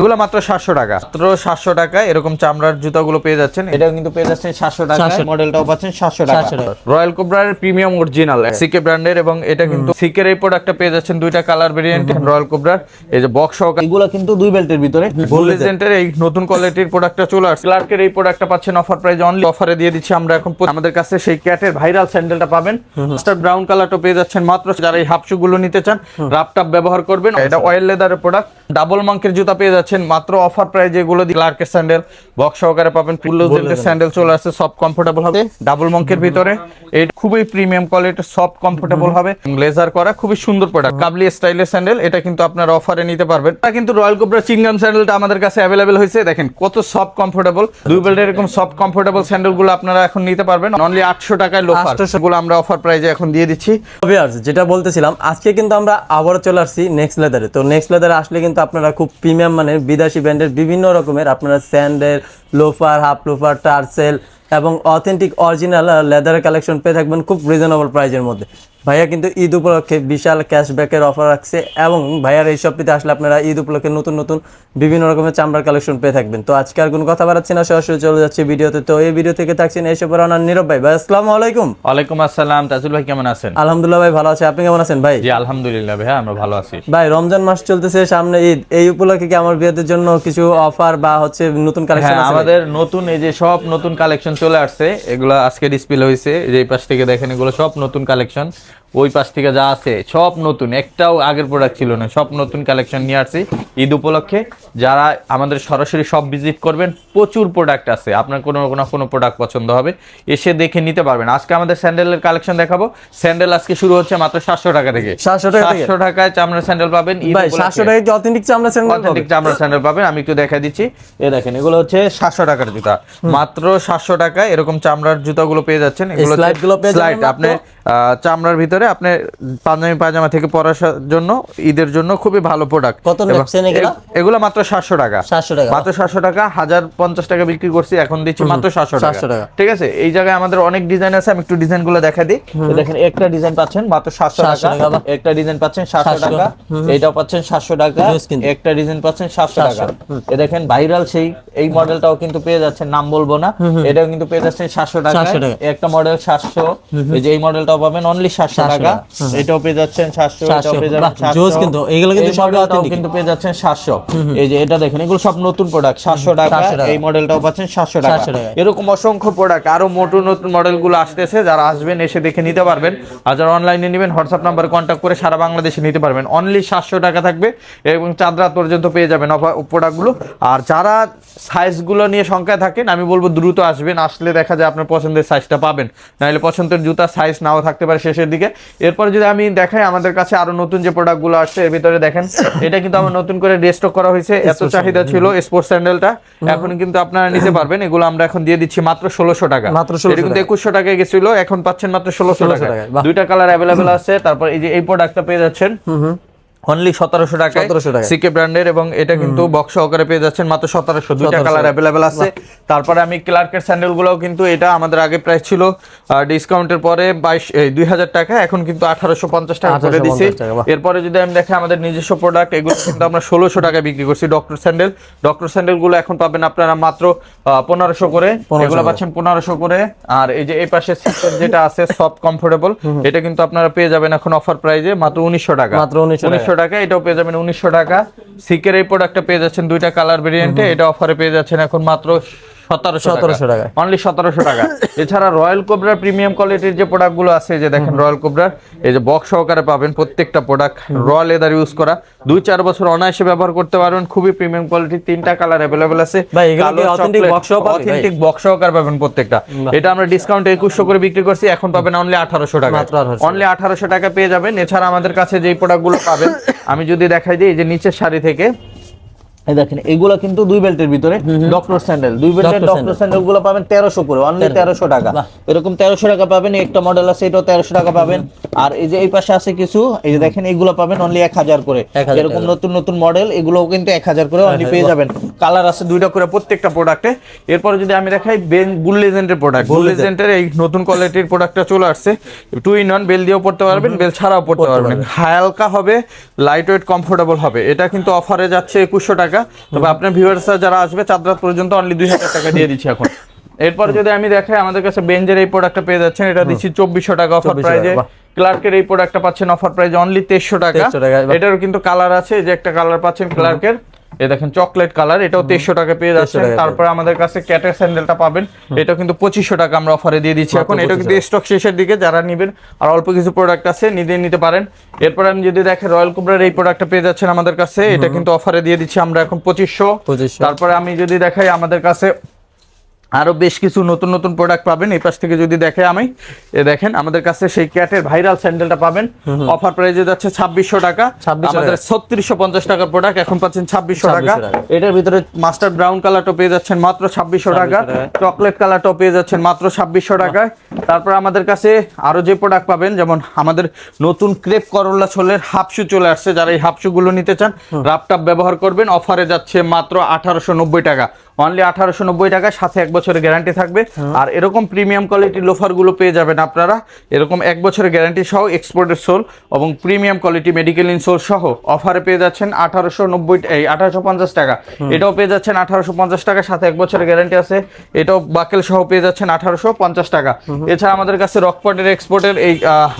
এগুলো মাত্র সাতশো টাকা। মাত্র সাতশো টাকা এরকম চামড়ার জুতাগুলো পেয়ে যাচ্ছেন। এটাও কিন্তু পেয়ে যাচ্ছেন সাতশো টাকা। 700 মডেলটাও পাচ্ছেন সাতশো টাকা। 700 টাকা। রয়্যাল কোবরার প্রিমিয়াম অরিজিনাল সিকে ব্র্যান্ডের এবং এটা কিন্তু সিকের এই প্রোডাক্টটা পেয়ে যাচ্ছেন দুইটা কালার ভেরিয়েন্ট রয়্যাল কোবরার। এই যে বক্স সহকারে এগুলো কিন্তু দুই বেল্টের ভিতরে। বুলেজেন্টের এই নতুন কোয়ালিটির প্রোডাক্টটা চলে আসছে। ক্লার্কের এই প্রোডাক্টটা পাচ্ছেন অফার প্রাইস অনলি অফারে দিয়ে দিচ্ছি আমরা এখন আমাদের কাছে সেই ক্যাটের ভাইরাল স্যান্ডেলটা পাবেন। মাস্টার ব্রাউন কালারটা পেয়ে যাচ্ছেন মাত্র। যারা এই হাফগুলো নিতে চান রাপটাপ ব্যবহার করবেন। এটা অয়েল লেদারের প্রোডাক্ট ডাবল মাঙ্কের জুতা পেয়ে যাচ্ছেন মাত্র অফার প্রাইস যেগুলো ক্লার্কের স্যান্ডেল বক্স সহকারে পাবেন পুলোজেন্টের স্যান্ডেল চলে আসছে সব কমফোর্টেবল হবে ডাবল মাঙ্কের ভিতরে। এই খুবই প্রিমিয়াম কোয়ালিটির সফট কমফোর্টেবল হবে লেজার করা খুবই সুন্দর প্রোডাক্ট কাবলি স্টাইলের স্যান্ডেল এটা কিন্তু আপনারা অফারে নিতে পারবেন। এটা কিন্তু রয়্যাল কোবরা চিংগাম স্যান্ডেলটা আমাদের কাছে অ্যাভেলেবেল হয়েছে দেখেন কত সফট কমফোর্টেবল দুই বেল্টের এরকম সফট কমফোর্টেবল স্যান্ডেলগুলো আপনারা এখন নিতে পারবেন অনলি আটশো টাকায় লোফার 800 গুলো আমরা অফার প্রাইজে এখন দিয়ে দিচ্ছি। যেটা বলতেছিলাম আজকে কিন্তু আমরা আবারও চলে আসছি নেক্সট লেদারে তো নেক্সট লেদারে আসলে কিন্তু আপনারা খুব প্রিমিয়াম মানের বিদেশি ব্র্যান্ডের বিভিন্ন রকমের আপনারা sandal loafer half loafer tassel এবং অথেন্টিক অরিজিনাল লেদারের কালেকশন পেয়ে থাকবেন খুব রিজনেবল প্রাইজের মধ্যে। ভাইয়া কিন্তু ঈদ উপলক্ষে বিশাল ক্যাশব্যাকের অফার রাখছে এবং ভাইয়ার এই শপটিতে আসলে আপনারা ঈদ উপলক্ষে নতুন নতুন বিভিন্ন রকমের চামড়ার কালেকশন পেয়ে থাকবেন। তো আজকে আর কোনো কথা বাড়াচ্ছি না সরাসরি চলে যাচ্ছে ভিডিওতে। তো এই ভিডিও থেকে থাকছেন এই সব রানার নীরব ভাই। ভাই আসসালামু আলাইকুম। ওয়ালাইকুম আসসালাম। তাজুল ভাই কেমন আছেন? আলহামদুলিল্লাহ ভাই ভালো আছে। আপনি কেমন আছেন ভাই? জি আলহামদুলিল্লাহ ভাইয়া আমরা ভালো আছি। ভাই রমজান মাস চলতেছে সামনে ঈদ। এই উপলক্ষে কি আমার বিয়েদের জন্য কিছু অফার বা হচ্ছে নতুন কালেকশন হ্যাঁ আছে? আমাদের নতুন, এই যে সব নতুন কালেকশন চলে আসছে, এগুলো আজকে ডিসপ্লে হয়েছে, যে পাশ থেকে দেখেন এগুলো সব নতুন কালেকশন ওই পাশ থেকে যা আছে সব নতুন। একটাও আগের প্রোডাক্ট ছিল না। সব নতুন কালেকশন নিয়ে আসছি। ঈদ উপলক্ষে যারা আমাদের সরাসরি সব ভিজিট করবেন প্রচুর প্রোডাক্ট আছে। আপনার কোনো না কোনো প্রোডাক্ট পছন্দ হবে। এসে দেখে নিতে পারবেন। আজকে আমাদের স্যান্ডেলের কালেকশন দেখাবো। স্যান্ডেল আজকে শুরু হচ্ছে মাত্র সাতশো টাকা থেকে। 700 টাকা সাতশো টাকায় চামড়ার স্যান্ডেল পাবেন। সাতশো অথেন্টিক চামড়া স্যান্ডেল অথেন্টিক চামড়া স্যান্ডেল পাবেন। আমি একটু দেখা দিচ্ছি। এ দেখেন এগুলো হচ্ছে সাতশো টাকার জুতা। মাত্র সাতশো টাকায় এরকম চামড়ার জুতাগুলো পেয়ে যাচ্ছেন। এগুলো slide গুলো পেয়ে যাবেন স্লাইড আপনি আহ, চামড়ার ভিতরে আপনি পাঞ্জাবি পায়জামা থেকে পরার জন্য ঈদের জন্য খুবই ভালো প্রোডাক্ট কত এগুলো? এগুলো মাত্র সাতশো টাকা। 700 টাকা। মাত্র সাতশো টাকা হাজার পঞ্চাশ টাকা বিক্রি করছি এখন দিচ্ছি মাত্র সাতশো 700 টাকা টাকা। ঠিক আছে? এই জায়গায় আমাদের অনেক ডিজাইন আছে আমি একটু ডিজাইনগুলো দেখা দিই। দেখেন একটা ডিজাইন পাচ্ছেন মাত্র সাতশো 700 টাকা একটা ডিজাইন পাচ্ছেন সাতশো 700 টাকা। এইটাও পাচ্ছেন সাতশো টাকা। একটা ডিজাইন পাচ্ছেন সাতশো টাকা। এ দেখেন ভাইরাল সেই এই মডেলটাও কিন্তু পেয়ে যাচ্ছেন নাম বলব না। এটাও কিন্তু পেয়ে যাচ্ছেন সাতশো টাকা 700 টাকা। একটা মডেল সাতশো। এই যে এই মডেলটাও পাবেন অনলি সাতশো 700 টাকা। এটাও পেয়ে যাচ্ছেন সাতশো এটাও পেয়ে যাবেন বাহ, জোস কিন্তু। এগুলো কিন্তু সবই কিন্তু পেয়ে যাচ্ছেন সাতশো। এই যে এটা দেখেন এগুলো সব নতুন প্রোডাক্ট সাতশো টাকা। 700 টাকা। এই মডেলটাও পাচ্ছেন সাতশো টাকা। 700 টাকা। এরকম অসংখ্য প্রোডাক্ট আরও নতুন নতুন মডেলগুলো আসতেছে যারা আসবেন এসে দেখে নিতে পারবেন। আর যারা অনলাইনে নেবেন হোয়াটসঅ্যাপ নাম্বারে কন্ট্যাক্ট করে সারা বাংলাদেশে নিতে পারবেন। অনলি সাতশো টাকা থাকবে এবং চাঁদ রাত পর্যন্ত পেয়ে যাবেন প্রোডাক্টগুলো আর যারা সাইজগুলো নিয়ে সংখ্যায় থাকেন আমি বলব দ্রুত আসবেন আসলে দেখা যায় আপনার পছন্দের সাইজটা পাবেন। নাহলে পছন্দের জুতা সাইজ নাও থাকতে পারে শেষের দিকে। এরপরে যদি আমি দেখাই আমাদের কাছে আরও নতুন যে প্রোডাক্টগুলো আসছে এর ভিতরে দেখেন এটা কিন্তু আমার নতুন করে রেস্টক করা হয়েছে এত চাহিদা ছিল স্পোর্টস স্যান্ডেলটা এখন কিন্তু আপনারা নিতে পারবেন এগুলো আমরা এখন দিয়ে দিচ্ছি মাত্র ষোলোশো টাকা। মাত্র 1600 এটা কিন্তু টাকা। একুশশো টাকায় গেছিল এখন পাচ্ছেন মাত্র ষোলোশো 1600 টাকা দুইটা কালার অ্যাভেলেবেল আছে তারপর এই যে এই প্রোডাক্টটা পেয়ে যাচ্ছেন। অনলি সতেরোশো টাকা 1700 টাকায়। সিকে ব্র্যান্ডের এবং এটা কিন্তু বক্স সহকারে পেয়ে যাচ্ছেন মাত্র সতেরোশো। দুইটা কালার অ্যাভেলেবেল আছে। তারপরে আমি ক্লার্কের স্যান্ডেল গুলোও কিন্তু এটা আমাদের আগে প্রাইস ছিল ডিসকাউন্টের পরে বাইশ দুই হাজার টাকা এখন কিন্তু আঠারোশো পঞ্চাশ টাকা করে 1850 দিছি। এরপরে যদি আমি দেখি আমাদের নিজস্ব প্রোডাক্ট এগুলো কিন্তু আমরা ষোলোশো টাকায় বিক্রি করছি ডক্টর স্যান্ডেল ডক্টর স্যান্ডেলগুলো এখন পাবেন আপনারা মাত্র পনেরোশো করে। এগুলো পাচ্ছেন পনেরোশো করে। আর এই যে এই পাশে সিস্টেম যেটা আছে সফট কমফোর্টেবল এটা কিন্তু আপনারা পেয়ে যাবেন এখন অফার প্রাইজে মাত্র উনিশশো টাকা। মাত্র 1900 টাকা। উনিশশো টাকা এটাও পেয়ে যাবেন উনিশশো টাকা। সিকের এই প্রোডাক্টটা পেয়ে যাচ্ছেন দুইটা কালার ভেরিয়েন্টে এটা অফারে পেয়ে যাচ্ছেন এখন মাত্র সতেরোশো 1700 টাকা। অনলি সতেরোশো টাকা। এছাড়া রয়্যাল কোবরার প্রিমিয়াম কোয়ালিটির যে প্রোডাক্টগুলো আছে যে দেখেন রয়্যাল কোবরার এই যে বক্স সহকারে পাবেন প্রত্যেকটা প্রোডাক্ট রয়্যাল লেদার ইউজ করা। দুই চার বছর অনায়াসে ব্যবহার করতে পারবেন। খুবই প্রিমিয়াম কোয়ালিটির তিনটা কালার অ্যাভেলেবেল আছে? অথেন্টিক বক্স সহকারে? পাবেন প্রত্যেকটা। এটা আমরা ডিসকাউন্ট একুশশো করে বিক্রি করছি এখন পাবেন অনলি আঠারোশো টাকা অনলি আঠারোশো। টাকা পেয়ে যাবেন। এছাড়া আমাদের কাছে যেই প্রোডাক্টগুলো পাবেন আমি যদি দেখাই দিই এই যে নিচের শাড়ি থেকে এই দেখেন এগুলো কিন্তু দুই বেল্টের ভিতরে ডক্টর স্যান্ডেল দুই বেল্টের ডক্টর স্যান্ডেলগুলো পাবেন তেরোশো করে অনলি তেরোশো টাকা। এরকম তেরোশো টাকা পাবেন একটা মডেল আছে এটাও তেরোশো টাকা পাবেন। আর এই যে এই পাশে আছে কিছু এই যে দেখেন এগুলো পাবেন অনলি এক হাজার করে। এরকম নতুন নতুন মডেল এগুলোও কিন্তু এক হাজার করে অনলি পেয়ে যাবেন। কালার আছে দুইটা করে প্রত্যেকটা প্রোডাক্টে এরপরে যদি আমি দেখাই বেন বুল লেজেন্ডের প্রোডাক্ট বুল লেজেন্ডের এই নতুন কোয়ালিটির প্রোডাক্টটা চলে আসছে। টু ইন ওয়ান বেল দিয়েও পড়তে পারবেন বেল ছাড়াও পড়তে পারবেন। হালকা হবে লাইট ওয়েট কমফোর্টেবল হবে। এটা কিন্তু অফারে যাচ্ছে একুশশো টাকা। টাকা। তবে আপনার ভিউয়ার্সরা যারা আসবে চাঁদ রাত পর্যন্ত অনলি দুই হাজার টাকা দিয়ে দিচ্ছি এখন। এরপর যদি আমি দেখাই আমাদের কাছে বেঞ্জের এই প্রোডাক্টটা পেয়ে যাচ্ছেন। এটা দিচ্ছি চব্বিশশো টাকা অফার 2400 প্রাইজে ক্লার্কের এই প্রোডাক্টটা পাচ্ছেন অফার প্রাইজে অনলি তেইশশো টাকা। 2300 টাকা, বাহ। এটারও কিন্তু কালার আছে যে একটা কালার পাচ্ছেন ক্লার্কের এই দেখেন চকলেট কালার এটাও তেইশশো টাকা পেয়ে যাচ্ছেন। তারপর তারপরে আমাদের কাছে ক্যাটের স্যান্ডেলটা পাবেন। এটাও কিন্তু পঁচিশশো টাকা আমরা অফারে দিয়ে দিচ্ছি। এখন এটা কিন্তু স্টক শেষের দিকে যারা নেবেন আর অল্প কিছু প্রোডাক্ট আছে নিজে নিতে পারেন। এরপর আমি যদি দেখেন রয়্যাল কুবরার এই প্রোডাক্টটা পেয়ে যাচ্ছেন আমাদের কাছে এটা কিন্তু অফারে দিয়ে দিচ্ছি আমরা এখন পঁচিশশো। তারপরে আমি যদি দেখাই আমাদের কাছে আরও বেশ কিছু নতুন নতুন প্রোডাক্ট পাবেন। এই পাশ থেকে যদি দেখে আমি এ দেখেন আমাদের কাছে সেই ক্যাটের ভাইরাল স্যান্ডেলটা পাবেন। অফার প্রাইজে যাচ্ছে ছাব্বিশশো টাকা। 2600 আমাদের ছত্রিশশো পঞ্চাশ টাকার প্রোডাক্ট এখন পাচ্ছেন ছাব্বিশশো টাকা। এটার ভিতরে মাস্টার ব্রাউন কালারটা পেয়ে যাচ্ছেন মাত্র ছাব্বিশশো টাকা। চকলেট কালারটাও পেয়ে যাচ্ছেন মাত্র ছাব্বিশশো টাকায়। তারপর আমাদের কাছে আরও যে প্রোডাক্ট পাবেন যেমন আমাদের নতুন ক্রেপ করল্লা ছোলের হাফ শু চলে আসছে। যারা এই হাফ শু গুলো নিতে চান রাপটাপ ব্যবহার করবেন। অফারে যাচ্ছে মাত্র আঠারোশো নব্বই টাকা। অনলি আঠারোশো নব্বই টাকা সাথে এক বছরের গ্যারান্টি থাকবে। আর এরকম প্রিমিয়াম কোয়ালিটির লোফারগুলো পেয়ে যাবেন আপনারা। এরকম এক বছরের গ্যারান্টি সহ এক্সপোর্টের সোল এবং প্রিমিয়াম কোয়ালিটি মেডিকেল ইনসোল সহ অফারে পেয়ে যাচ্ছেন আঠারোশো নব্বই এই আঠারোশো পঞ্চাশ টাকা। এটাও পেয়ে যাচ্ছেন আঠারোশো পঞ্চাশ টাকা সাথে এক বছরের গ্যারান্টি আছে। এটাও বাকেল সহ পেয়ে যাচ্ছেন আঠারোশো পঞ্চাশ টাকা। এছাড়া আমাদের কাছে রকপটের এক্সপোর্টের এই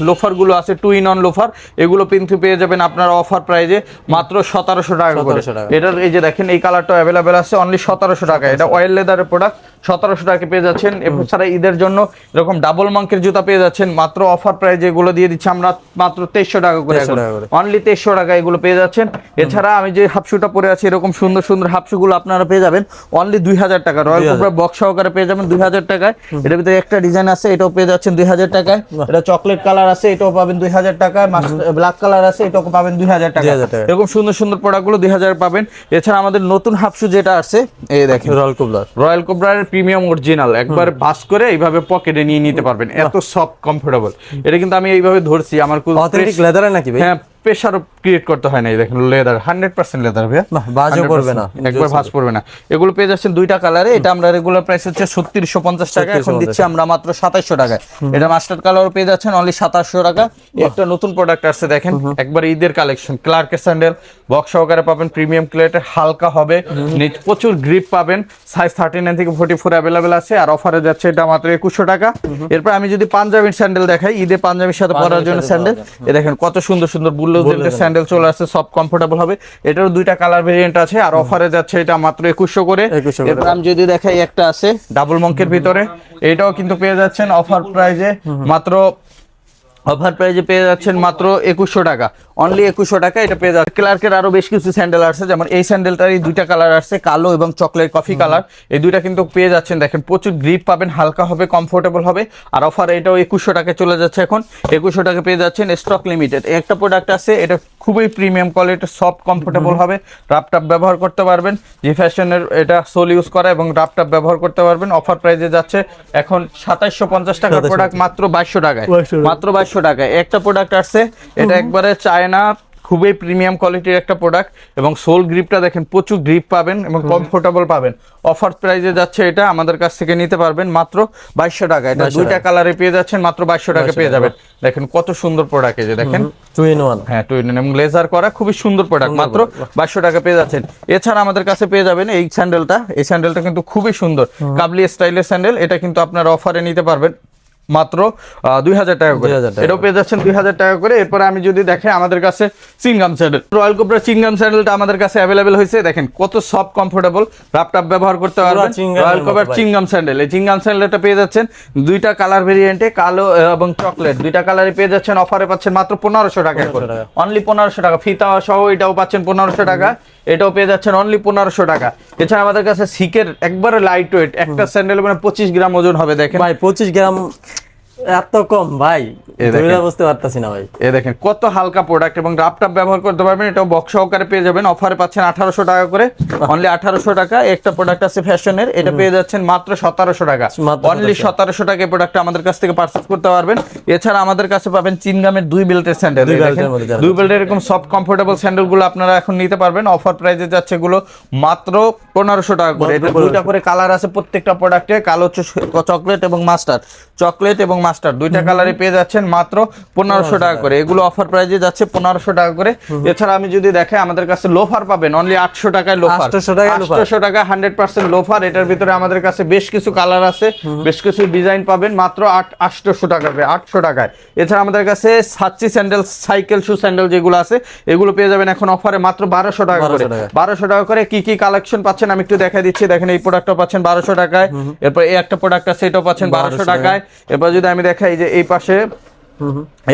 লোফারগুলো আছে টু ইন অন লোফার এগুলো কিন্তু পেয়ে যাবেন আপনারা অফার প্রাইজে মাত্র সতেরোশো টাকা করে। 1700 টাকা। এটার এই যে দেখেন এই কালারটা অ্যাভেলেবেল আছে। অনলি সতেরোশো টাকা এটা অয়েল লেদারের প্রোডাক্ট সতেরোশো টাকা পেয়ে যাচ্ছেন। এছাড়া ঈদের জন্য এরকম ডাবল মাঙ্কের জুতা পেয়ে যাচ্ছেন। মাত্র অফার প্রাইজে এগুলো দিয়ে দিচ্ছি আমরা মাত্র তেইশশো টাকা করে 2300 টাকা করে। অনলি তেইশশো টাকা এগুলো পেয়ে যাচ্ছেন। এছাড়া আমি যে হাফশুটা পরে আছি এরকম সুন্দর সুন্দর হাফশুগুলো আপনারা পেয়ে যাবেন। অনলি দুই হাজার টাকা। রয়্যাল 2000 বক্স সহকারে পেয়ে যাবেন দুই হাজার টাকায়। এটার ভিতরে একটা ডিজাইন আছে এটাও পেয়ে যাচ্ছেন দুই হাজার টাকায়। এটা চকলেট কালার আছে এটাও পাবেন দুই হাজার টাকায়। ব্ল্যাক কালার আছে এটাও পাবেন দুই হাজার টাকা এরকম সুন্দর সুন্দর প্রোডাক্টগুলো দুই হাজার পাবেন। এছাড়া আমাদের নতুন হাফশু যেটা আছে এই দেখেন। রয়্যাল কুবলার রয়্যাল কোবরার প্রিমিয়াম অরিজিনাল একবার ভাস করে এইভাবে পকেটে নিয়ে নিতে পারবেন। এত সফট কমফোর্টেবল এটা কিন্তু আমি এইভাবে ধরছি আমার লেদারে নাকি ভাই? হ্যাঁ প্রেশার ক্রিয়েট করতে হয় না দেখেন লেদার হান্ড্রেড পার্সেন্ট লেদার ভাইয়া। বাহ, বাজও পড়বে না। একবার ভাঁজ পড়বে না। এগুলো পেয়ে যাচ্ছেন দুইটা কালারে এটা আমরা রেগুলার প্রাইস হচ্ছে ছত্রিশশো পঞ্চাশ টাকা এখন দিচ্ছি আমরা মাত্র সাতাইশশো টাকায়। এটা মাস্টার কালার পেয়ে যাচ্ছেন অনলি সাতাশশো টাকা। একটা নতুন প্রোডাক্ট আসছে দেখেন একবার ঈদের কালেকশন ক্লার্কের স্যান্ডেল বক্স সহকারে পাবেন প্রিমিয়াম ক্লেটের হালকা হবে। প্রচুর গ্রিপ পাবেন সাইজ থার্টি নাইন থেকে ফোর্টি ফোর অ্যাভেলেবেল আছে আর অফারে যাচ্ছে এটা মাত্র একুশশো টাকা। এরপর আমি যদি পাঞ্জাবির স্যান্ডেল দেখাই ঈদে পাঞ্জাবির সাথে পরার জন্য স্যান্ডেল এ দেখেন কত সুন্দর সুন্দর বুল্লো স্যান্ডেল চলে আসছে সব কমফোর্টেবল হবে। এটারও দুইটা কালার ভেরিয়েন্ট আছে আর অফারে যাচ্ছে এটা মাত্র একুশশো করে। 2100 করে। এরপর আমি যদি দেখাই একটা আছে ডাবল মঙ্কের ভিতরে। এটাও কিন্তু পেয়ে যাচ্ছেন অফার প্রাইজে মাত্র অফার প্রাইজে পেয়ে যাচ্ছেন মাত্র একুশশো টাকা। অনলি একুশশো টাকা এটা পেয়ে যাচ্ছে ক্লার্কের আরও বেশ কিছু স্যান্ডেল আসছে যেমন এই স্যান্ডেলটারই দুইটা কালার আসছে কালো এবং চকলেট কফি কালার এই দুইটা কিন্তু পেয়ে যাচ্ছেন দেখেন প্রচুর গ্রিপ পাবেন হালকা হবে কমফোর্টেবল হবে। আর অফার এটাও একুশশো টাকায় চলে যাচ্ছে এখন। একুশশো টাকা পেয়ে যাচ্ছেন স্টক লিমিটেড একটা প্রোডাক্ট আছে এটা খুবই প্রিমিয়াম কোয়ালিটির সফট কমফোর্টেবল হবে। রাপটাপ ব্যবহার করতে পারবেন যে ফ্যাশনের এটা সোল ইউজ করা এবং রাপটাপ ব্যবহার করতে পারবেন। অফার প্রাইজে যাচ্ছে এখন সাতাইশশো পঞ্চাশ টাকার প্রোডাক্ট মাত্র বাইশশো টাকায়। মাত্র বাইশশো টাকায়। একটা প্রোডাক্ট আসছে এটা একবারে চায়না খুবই প্রিমিয়াম কোয়ালিটির একটা প্রোডাক্ট এবং সোল গ্রিপটা দেখেন প্রচুর গ্রিপ পাবেন এবং কমফোর্টেবল পাবেন। অফার প্রাইজে যাচ্ছে এটা আমাদের কাছ থেকে নিতে পারবেন মাত্র বাইশশো টাকা। এটা 2200 দুইটা কালারে পেয়ে যাচ্ছেন মাত্র বাইশশো টাকা পেয়ে যাবেন। দেখেন কত সুন্দর প্রোডাক্ট এই যে দেখেন। টু ইন ওয়ান হ্যাঁ টুইন এবং লেজার করা খুবই সুন্দর প্রোডাক্ট মাত্র বাইশশো টাকা পেয়ে যাচ্ছেন। এছাড়া আমাদের কাছে পেয়ে যাবেন এই স্যান্ডেলটা এই স্যান্ডেলটা কিন্তু খুবই সুন্দর। কাবলি স্টাইলের স্যান্ডেল এটা কিন্তু আপনারা অফারে নিতে পারবেন। মাত্র দুই হাজার টাকা করে। এটাও পেয়ে যাচ্ছেন দুই হাজার টাকা করে। এরপরে আমি যদি দেখে আমাদের কাছে চিংগাম স্যান্ডেল। রয়্যাল কোবরা চিংগাম স্যান্ডেলটা আমাদের কাছে অ্যাভেলেবেল হয়েছে। দেখেন কত সফট কমফোর্টেবল রাপটাপ ব্যবহার করতে পারবেন। রয়্যাল ভাই। চিংগাম স্যান্ডেল। এই চিংগাম স্যান্ডেলটা পেয়ে যাচ্ছেন দুইটা কালার ভেরিয়েন্টে কালো এবং চকলেট দুইটা কালারে পেয়ে যাচ্ছেন অফারে পাচ্ছেন মাত্র পনেরোশো টাকা করে। 1500 টাকা। অনলি পনেরোশো টাকা। ফিতা সহ এটাও পাচ্ছেন পনেরোশো টাকা। এটাও পেয়ে যাচ্ছেন অনলি পনেরোশো টাকা। এছাড়া আমাদের কাছে সিকের একবারে লাইট ওয়েট একটা স্যান্ডেল মানে পঁচিশ গ্রাম ওজন হবে দেখেন। ভাই পঁচিশ গ্রাম এত কম ভাই। এই বুঝতে পারতাছি না ভাই। এ দেখেন কত হালকা প্রোডাক্ট এবং রাপটাপ ব্যবহার করতে পারবেন। এটাও বক্স সহকারে পেয়ে যাবেন। অফারে পাচ্ছেন আঠারোশো টাকা করে। অনলি আঠারোশো টাকা। একটা প্রোডাক্ট আছে ফ্যাশনের। এটা পেয়ে যাচ্ছেন মাত্র সতেরোশো টাকা। অনলি সতেরোশো। টাকা প্রোডাক্ট আমাদের কাছ থেকে পারচেস করতে পারবেন। এছাড়া আমাদের কাছে পাবেন চিনগামের দুই বেল্টের স্যান্ডেল দুই বেল্টের এরকম সফট কমফোর্টেবল স্যান্ডেলগুলো আপনারা এখন নিতে পারবেন। অফার প্রাইসে যাচ্ছে এগুলো মাত্র পনেরোশো টাকা করে। এটা দুইটা করে কালার আছে প্রত্যেকটা প্রোডাক্টে কালো চকলেট এবং মাস্টার চকলেট এবং মাস্টার। দুইটা কালারে পেয়ে যাচ্ছেন মাত্র পনেরোশো টাকা করে। এগুলো অফার প্রাইজে যাচ্ছে পনেরোশো টাকা করে। এছাড়া আমি যদি দেখাই আমাদের কাছে লোফার পাবেন। অনলি আটশো টাকায় লোফার 800 আটশো টাকা হান্ড্রেড পার্সেন্ট লোফার এটার ভিতরে আমাদের কাছে বেশ কিছু কালার আছে। বেশ কিছু ডিজাইন পাবেন। মাত্র আট আটশোশো টাকা আটশো টাকায়। এছাড়া আমাদের কাছে সাচ্চি স্যান্ডেল সাইকেল শু স্যান্ডেল যেগুলো আছে এগুলো পেয়ে যাবেন এখন অফারে মাত্র বারোশো টাকা করে। বারোশো টাকা। করে কি কি কালেকশন পাচ্ছেন আমি একটু দেখা দিচ্ছি। দেখেন এই প্রোডাক্টটা পাচ্ছেন বারোশো টাকায়। এরপর এই একটা প্রোডাক্ট আছে এটাও পাচ্ছেন বারোশো টাকায়। এরপর যদি আমি দেখাই যে এই পাশে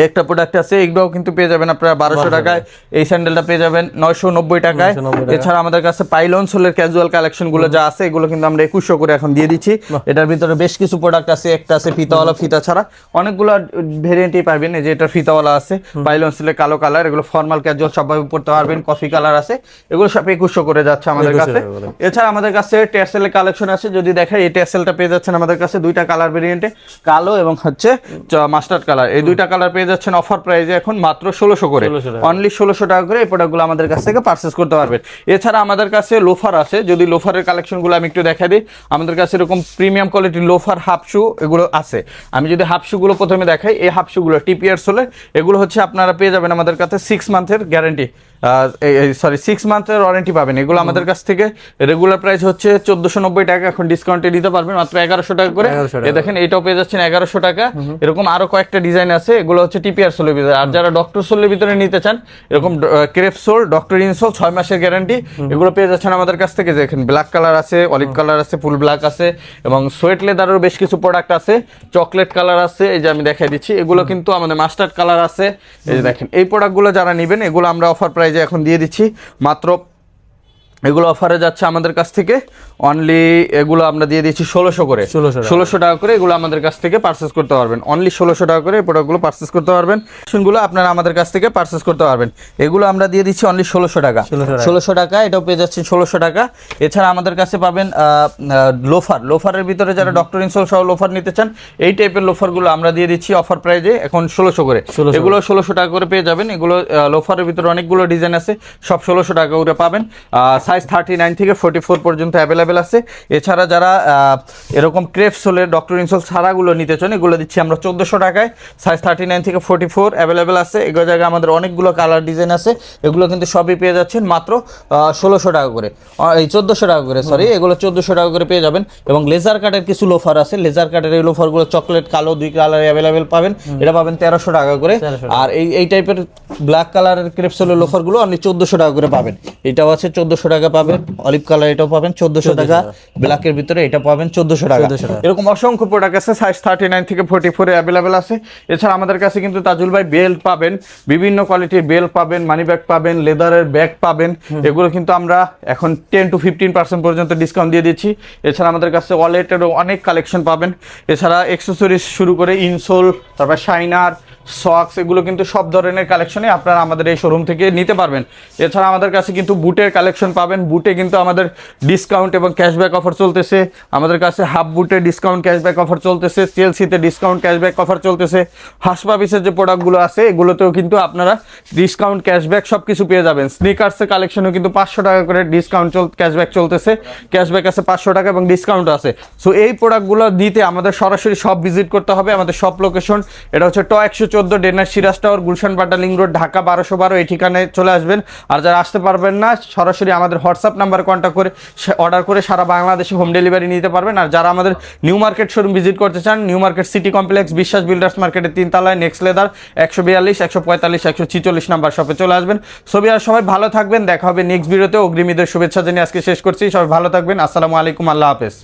একটা প্রোডাক্ট আছে এগুলোও কিন্তু পেয়ে যাবেন আপনারা বারোশো টাকায়। এই স্যান্ডেলটা পেয়ে যাবেন নয়শো নব্বই টাকায়। এছাড়া আমাদের কাছে পাইলন সোলের ক্যাজুয়াল কালেকশনগুলো যা আছে এগুলো কিন্তু আমরা একুশশো করে এখন দিয়ে দিচ্ছি। এটার ভিতরে বেশ কিছু প্রোডাক্ট আছে একটা আছে ফিতাওয়ালা ফিতা ছাড়া। অনেকগুলো ভেরিয়েন্টই পাবেন যে এটা ফিতাওয়ালা আছে। পাইলন সোলের কালো কালার এগুলো ফর্মাল ক্যাজুয়াল সবভাবে পড়তে পারবেন কফি কালার আছে। এগুলো সব একুশশো করে যাচ্ছে আমাদের কাছে। এছাড়া আমাদের কাছে টেসেলের কালেকশন আছে যদি দেখাই এই টেসেলটা পেয়ে যাচ্ছেন আমাদের কাছে দুইটা কালার ভেরিয়েন্টে কালো এবং হচ্ছে মাস্টার্ড কালার এই দুইটা কালার পেয়ে যাচ্ছেন অফার প্রাইজে এখন মাত্র ষোলোশো করে। অনলি ষোলোশো টাকা করে এই প্রোডাক্টগুলো আমাদের কাছ থেকে পারচেস করতে পারবেন। এছাড়া আমাদের কাছে লোফার আছে। যদি লোফারের কালেকশনগুলো আমি একটু দেখা দিই আমাদের কাছে এরকম premium quality loafer half shoe এগুলো আছে। আমি যদি হাফ শুগুলো প্রথমে দেখাই এই হাফ শুগুলো টিপিআর সোলে এগুলো হচ্ছে আপনারা পেয়ে যাবেন আমাদের কাছে সিক্স মান্থের গ্যারান্টি সরি সিক্স মান্থের ওয়ারেন্টি পাবেন। এগুলো আমাদের কাছ থেকে রেগুলার প্রাইস হচ্ছে চোদ্দশো নব্বই টাকা। এখন ডিসকাউন্টে দিতে পারবেন মাত্র এগারোশো টাকা করে। 1100 এ দেখেন এইটাও পেয়ে যাচ্ছেন এগারোশো টাকা। এরকম আরও কয়েকটা ডিজাইন আছে। এগুলো হচ্ছে টিপিআর সোলের ভিতরে। আর যারা ডক্টর সোলের ভিতরে নিতে চান এরকম ক্রেপ সোল ডক্টর ইনসোল ছয় মাসের গ্যারান্টি এগুলো পেয়ে যাচ্ছেন আমাদের কাছ থেকে। দেখেন ব্ল্যাক কালার আছে অলিভ কালার আছে ফুল ব্ল্যাক আছে এবং সোয়েট লেদারেরও বেশ কিছু প্রোডাক্ট আছে। চকলেট কালার আছে এই যে আমি দেখাই দিচ্ছি। এগুলো কিন্তু আমাদের মাস্টার্ড কালার আছে। এই যে দেখেন এই প্রোডাক্টগুলো যারা নেবেন এগুলো আমরা অফার এখন দিয়ে দিচ্ছি। মাত্র এগুলো অফারে যাচ্ছে আমাদের কাছ থেকে। অনলি এগুলো আমরা দিয়ে দিচ্ছি ষোলোশো করে। 1600 ষোলোশো টাকা করে এগুলো আমাদের কাছ থেকে পারচেস করতে পারবেন। অনলি ষোলোশো টাকা করে এই প্রোডাক্টগুলো পারচেস করতে পারবেন। শুনগুলো আপনারা আমাদের কাছ থেকে পারচেস করতে পারবেন। এগুলো আমরা দিয়ে দিচ্ছি অনলি ষোলোশো টাকা। ষোলোশো টাকা। এটাও পেয়ে যাচ্ছে ষোলোশো টাকা। এছাড়া আমাদের কাছে পাবেন লোফার লোফারের ভিতরে যারা ডক্টর ইনসোল সহ লোফার নিতে চান এই টাইপের লোফারগুলো আমরা দিয়ে দিচ্ছি অফার প্রাইজে এখন ষোলোশো করে। এগুলো ষোলোশো টাকা করে পেয়ে যাবেন। এগুলো লোফারের ভিতরে অনেকগুলো ডিজাইন আছে সব ষোলোশো টাকা করে পাবেন। সাইজ থার্টি নাইন থেকে ফোর্টি ফোর পর্যন্ত অ্যাভেলেবেল আছে। এছাড়া যারা এরকম ক্রেপ সোলের ডক্টর ইনসোল ছাড়াগুলো নিতে চান এগুলো দিচ্ছি আমরা চোদ্দোশো টাকায়। সাইজ থার্টি নাইন থেকে ফোর্টি ফোর অ্যাভেলেবেল আছে। এগুলো জায়গায় আমাদের অনেকগুলো কালার ডিজাইন আছে। এগুলো কিন্তু সবই পেয়ে যাচ্ছেন মাত্র ষোলোশো টাকা করে। এই চোদ্দোশো টাকা করে সরি এগুলো চোদ্দোশো টাকা করে পেয়ে যাবেন। এবং লেজার কাটের কিছু লোফার আছে। লেজার কাটের এই লোফারগুলো চকলেট কালো দুই কালার অ্যাভেলেবেল পাবেন। এটা পাবেন তেরোশো টাকা করে। 1300 টাকা। আর এই এই টাইপের ব্ল্যাক কালারের ক্রেপসোলের লোফারগুলো আপনি চোদ্দোশো টাকা করে পাবেন। এটাও আছে চোদ্দোশো টাকা পাবেন। অলিভ কালার এটাও পাবেন চোদ্দোশো টাকা ব্ল্যাকের ভিতরে এটা পাবেন চোদ্দোশো টাকা। 1400 টাকা। এরকম অসংখ্য প্রোডাক্ট আছে সাইজ থার্টি নাইন থেকে ফোর্টি ফোরে অ্যাভেলেবেল আছে। এছাড়া আমাদের কাছে কিন্তু তাজুল ভাই বেল্ট পাবেন বিভিন্ন কোয়ালিটির বেল্ট পাবেন মানি ব্যাগ পাবেন লেদারের ব্যাগ পাবেন। এগুলো কিন্তু আমরা এখন টেন টু ফিফটিন পার্সেন্ট পর্যন্ত ডিসকাউন্ট দিয়ে দিচ্ছি। এছাড়া আমাদের কাছে ওয়ালেটেরও অনেক কালেকশন পাবেন। এছাড়া এক্সেসরিজ শুরু করে ইনসোল তারপর শাইনার সক্স এগুলো কিন্তু সব ধরনের কালেকশনে আপনারা আমাদের এই শোরুম থেকে নিতে পারবেন। এছাড়া আমাদের কাছে কিন্তু বুটের কালেকশন পাবেন। বুটে কিন্তু আমাদের ডিসকাউন্ট এবং ক্যাশব্যাক অফার চলতেছে। আমাদের কাছে হাফ বুটে ডিসকাউন্ট ক্যাশব্যাক অফার চলতেছে। চেলসিতে ডিসকাউন্ট ক্যাশব্যাক অফার চলতেছে। হাসপাবিসের যে প্রোডাক্টগুলো আছে, এগুলোতেও কিন্তু আপনারা ডিসকাউন্ট ক্যাশব্যাক সব কিছু পেয়ে যাবেন। স্নিকার্সের কালেকশনও কিন্তু পাঁচশো টাকা করে ডিসকাউন্ট চল ক্যাশব্যাক চলতেছে। ক্যাশব্যাক আছে পাঁচশো টাকা এবং ডিসকাউন্ট আছে। সো এই প্রোডাক্টগুলো দিতে আমাদের সরাসরি সব ভিজিট করতে হবে। আমাদের সব লোকেশন এটা হচ্ছে ট একশো চোদ্দ ডেনার সিরাজ টাওয়ার, গুলশান বাটা লিং রোড, ঢাকা বারোশো বারো, এই ঠিকানায় চলে আসবেন। আর যারা আসতে পারবেন না, সরাসরি আমাদের হোয়াটসঅ্যাপ নাম্বার কন্ট্যাক্ট করে অর্ডার করে সারা বাংলাদেশে হোম ডেলিভারি নিতে পারবেন। আর যারা আমাদের নিউ মার্কেট শোরুম ভিজিট করতে চান, New Market City Complex Biswas Builders মার্কেটের তিনতলায় নেক্সট লেদার একশো বিয়াল্লিশ, একশো পঁয়তাল্লিশ, একশো ছিচল্লিশ নাম্বার শপে চলে আসবেন। ছবি আর সবাই ভালো থাকবেন। দেখা হবে নেক্সট ভিডিওতে অগ্রিমীদের শুভেচ্ছা জানিয়ে আজকে শেষ করছি। সবাই ভালো থাকবেন। আসসালামু আলাইকুম। আল্লাহ হাফেজ।